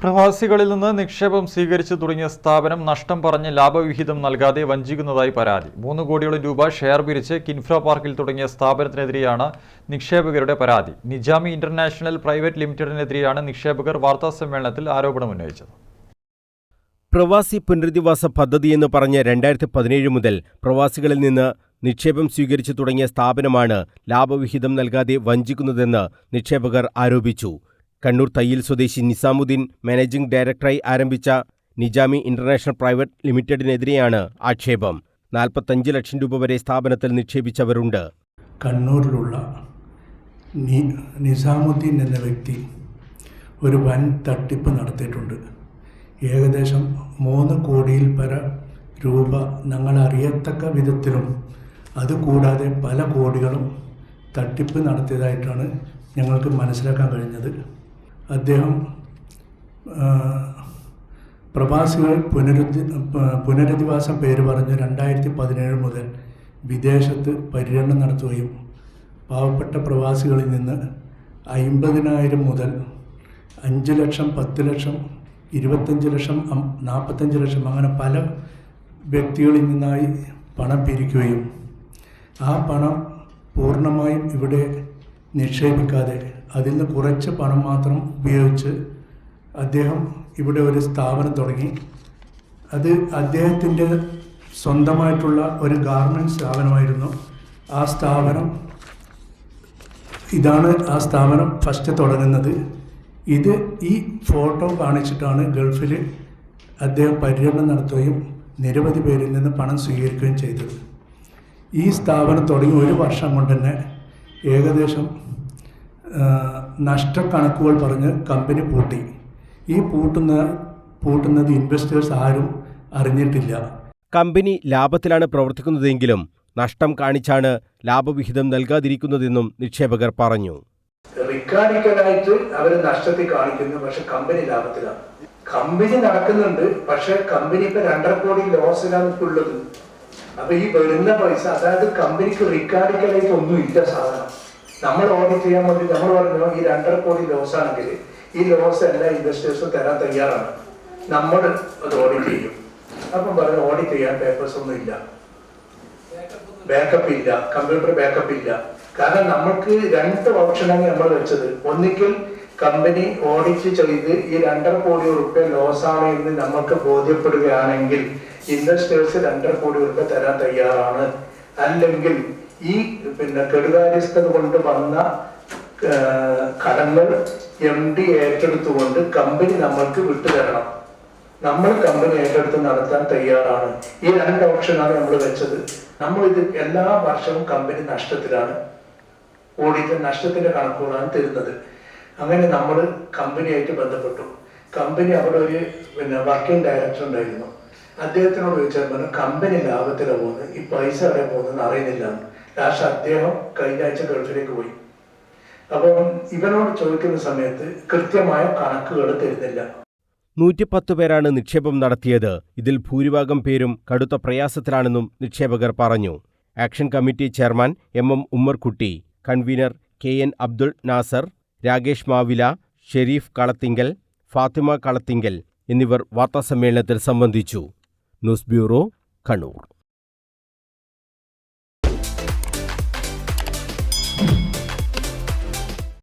പ്രവാസികളിൽ നിന്ന് നിക്ഷേപം സ്വീകരിച്ചു തുടങ്ങിയ സ്ഥാപനം നഷ്ടം പറഞ്ഞ് ലാഭവിഹിതം നൽകാതെ വഞ്ചിക്കുന്നതായി പരാതി. മൂന്ന് കോടിയോളം രൂപ ഷെയർ പിരിച്ച് കിൻഫ്ര പാർക്കിൽ തുടങ്ങിയ സ്ഥാപനത്തിനെതിരെയാണ് നിക്ഷേപകരുടെ പരാതി. നിജാമി ഇന്റർനാഷണൽ പ്രൈവറ്റ് ലിമിറ്റഡിനെതിരെയാണ് നിക്ഷേപകർ വാർത്താസമ്മേളനത്തിൽ ആരോപണമുന്നയിച്ചത് പ്രവാസി പുനരധിവാസ പദ്ധതി എന്ന് പറഞ്ഞ് രണ്ടായിരത്തി പതിനേഴ് മുതൽ പ്രവാസികളിൽ നിന്ന് നിക്ഷേപം സ്വീകരിച്ചു തുടങ്ങിയ സ്ഥാപനമാണ് ലാഭവിഹിതം നൽകാതെ വഞ്ചിക്കുന്നതെന്ന് നിക്ഷേപകർ ആരോപിച്ചു. കണ്ണൂർ തയ്യിൽ സ്വദേശി നിസാമുദ്ദീൻ മാനേജിംഗ് ഡയറക്ടറായി ആരംഭിച്ച നിജാമി ഇന്റർനാഷണൽ പ്രൈവറ്റ് ലിമിറ്റഡിനെതിരെയാണ് ആക്ഷേപം. നാൽപ്പത്തഞ്ച് ലക്ഷം രൂപ വരെ സ്ഥാപനത്തിൽ നിക്ഷേപിച്ചവരുണ്ട്. കണ്ണൂരിലുള്ള നിസാമുദ്ദീൻ എന്ന വ്യക്തി ഒരു വൻ തട്ടിപ്പ് നടത്തിയിട്ടുണ്ട്. ഏകദേശം മൂന്ന് കോടിയിൽ പര രൂപ ഞങ്ങൾ അറിയത്തക്ക വിധത്തിലും അതുകൂടാതെ പല കോടികളും തട്ടിപ്പ് നടത്തിയതായിട്ടാണ് ഞങ്ങൾക്ക് മനസ്സിലാക്കാൻ കഴിഞ്ഞത്. അദ്ദേഹം പ്രവാസികൾ പുനരുദ്ധി പുനരധിവാസം പേര് പറഞ്ഞ് രണ്ടായിരത്തി പതിനേഴ് മുതൽ വിദേശത്ത് പര്യടനം നടത്തുകയും പാവപ്പെട്ട പ്രവാസികളിൽ നിന്ന് അയിമ്പതിനായിരം മുതൽ അഞ്ച് ലക്ഷം പത്ത് ലക്ഷം ഇരുപത്തഞ്ച് ലക്ഷം നാൽപ്പത്തഞ്ച് ലക്ഷം അങ്ങനെ പല വ്യക്തികളിൽ നിന്നായി പണം പിരിക്കുകയും ആ പണം പൂർണമായും ഇവിടെ നിക്ഷേപിക്കാതെ അതിൽ നിന്ന് കുറച്ച് പണം മാത്രം ഉപയോഗിച്ച് അദ്ദേഹം ഇവിടെ ഒരു സ്ഥാപനം തുടങ്ങി. അത് അദ്ദേഹത്തിന്റെ സ്വന്തമായിട്ടുള്ള ഒരു ഗാർമെന്റ് സ്ഥാപനമായിരുന്നു. ആ സ്ഥാപനം ഇതാണ് ആ സ്ഥാപനം ഫസ്റ്റ് തുടങ്ങുന്നത്. ഇത് ഈ ഫോട്ടോ കാണിച്ചിട്ടാണ് ഗൾഫിൽ അദ്ദേഹം പര്യടനം നടത്തുകയും നിരവധി പേരിൽ നിന്ന് പണം സ്വീകരിക്കുകയും ചെയ്തത്. ഈ സ്ഥാപനം തുടങ്ങി ഒരു വർഷം കൊണ്ട് തന്നെ ഏകദേശം നഷ്ടക്കണക്കുകൾ പറഞ്ഞ് കമ്പനി പൂട്ടി. ഈ പൂട്ടുന്ന പൂട്ടുന്നത് ഇൻവെസ്റ്റേഴ്സ് ആരും അറിഞ്ഞിട്ടില്ല. കമ്പനി ലാഭത്തിലാണ് പ്രവർത്തിക്കുന്നതെങ്കിലും നഷ്ടം കാണിച്ചാണ് ലാഭവിഹിതം നൽകാതിരിക്കുന്നതെന്നും നിക്ഷേപകർ പറഞ്ഞു. റിക്കാർഡിക്കലായിട്ട് അവർ നഷ്ടത്തിൽ കാണിക്കുന്നു പക്ഷെ കമ്പനി ലാഭത്തിലാണ്. കമ്പനി നടക്കുന്നുണ്ട് പക്ഷെ കമ്പനി ഇപ്പൊ രണ്ടര കോടി ലോസിലാണ് ഉള്ളത്. അപ്പൊ ഈ വരുന്ന പൈസ അതായത് കമ്പനിക്ക് റിക്കാർഡിക്കലായിട്ട് ഒന്നും ഇല്ല സാധനം. നമ്മൾ ഓഡിറ്റ് ചെയ്യാൻ വേണ്ടി നമ്മൾ പറഞ്ഞു ഈ രണ്ടര കോടി ലോസ് ആണെങ്കിൽ ഈ ലോസ് എല്ലാ ഇൻവെസ്റ്റേഴ്സും തരാൻ തയ്യാറാണ്. നമ്മൾ അത് ഓഡിറ്റ് ചെയ്യും. അപ്പം പറഞ്ഞു ഓഡിറ്റ് ചെയ്യാൻ പേപ്പേഴ്സ് ഒന്നും ഇല്ല. ബാക്കപ്പ് ഇല്ല കമ്പ്യൂട്ടർ ബാക്കപ്പ് ഇല്ല. കാരണം നമുക്ക് രണ്ട് ഓപ്ഷനാണ് നമ്മൾ വെച്ചത്. ഒന്നിക്കൽ കമ്പനി ഓഡിറ്റ് ചെയ്ത് ഈ രണ്ടര കോടി ഉറുപ്പ്യ ലോസ് ആണ് എന്ന് നമുക്ക് ബോധ്യപ്പെടുകയാണെങ്കിൽ ഇൻവെസ്റ്റേഴ്സ് രണ്ടര കോടി ഉറുപ്പ്യ തരാൻ തയ്യാറാണ്. അല്ലെങ്കിൽ ഈ പിന്നെ കെടുകാര്യസ്ഥത കൊണ്ട് വന്ന കടങ്ങൾ എം ഡി ഏറ്റെടുത്തുകൊണ്ട് കമ്പനി നമ്മൾക്ക് വിട്ടുതരണം നമ്മൾ കമ്പനി ഏറ്റെടുത്ത് നടത്താൻ തയ്യാറാണ്. ഈ രണ്ട് ഓപ്ഷനാണ് നമ്മൾ വെച്ചത്. നമ്മൾ ഇത് എല്ലാ വർഷവും കമ്പനി നഷ്ടത്തിലാണ്. ഓഡിറ്റ് നഷ്ടത്തിന്റെ കണക്കുകളാണ് തരുന്നത്. അങ്ങനെ നമ്മൾ കമ്പനിയായിട്ട് ബന്ധപ്പെട്ടു. കമ്പനി അവിടെ ഒരു പിന്നെ വർക്കിംഗ് ഡയറക്ടർ ഉണ്ടായിരുന്നു. അദ്ദേഹത്തിനോട് ചോദിച്ചാൽ പറഞ്ഞു കമ്പനി ലാഭത്തിലാണ് പോകുന്നത്? ഈ പൈസ എവിടെ പോകുന്നതെന്ന് അറിയുന്നില്ല. ലാസ്റ്റ് അദ്ദേഹം കഴിഞ്ഞ ആഴ്ച ഗൾഫിലേക്ക് പോയി. അപ്പം ഇവനോട് ചോദിക്കുന്ന സമയത്ത് കൃത്യമായ കണക്കുകൾ തരുന്നില്ല. നൂറ്റിപ്പത്ത് പേരാണ് നിക്ഷേപം നടത്തിയത്. ഇതിൽ ഭൂരിഭാഗം പേരും കടുത്ത പ്രയാസത്തിലാണെന്നും നിക്ഷേപകർ പറഞ്ഞു. Action committee chairman M M Ummerkutty convener K N Abdul Nasser Rakesh Mavila Sherif Kalathinkal Fathima Kalathinkal എന്നിവർ വാർത്താസമ്മേളനത്തിൽ സംബന്ധിച്ചു. News bureau Kannur.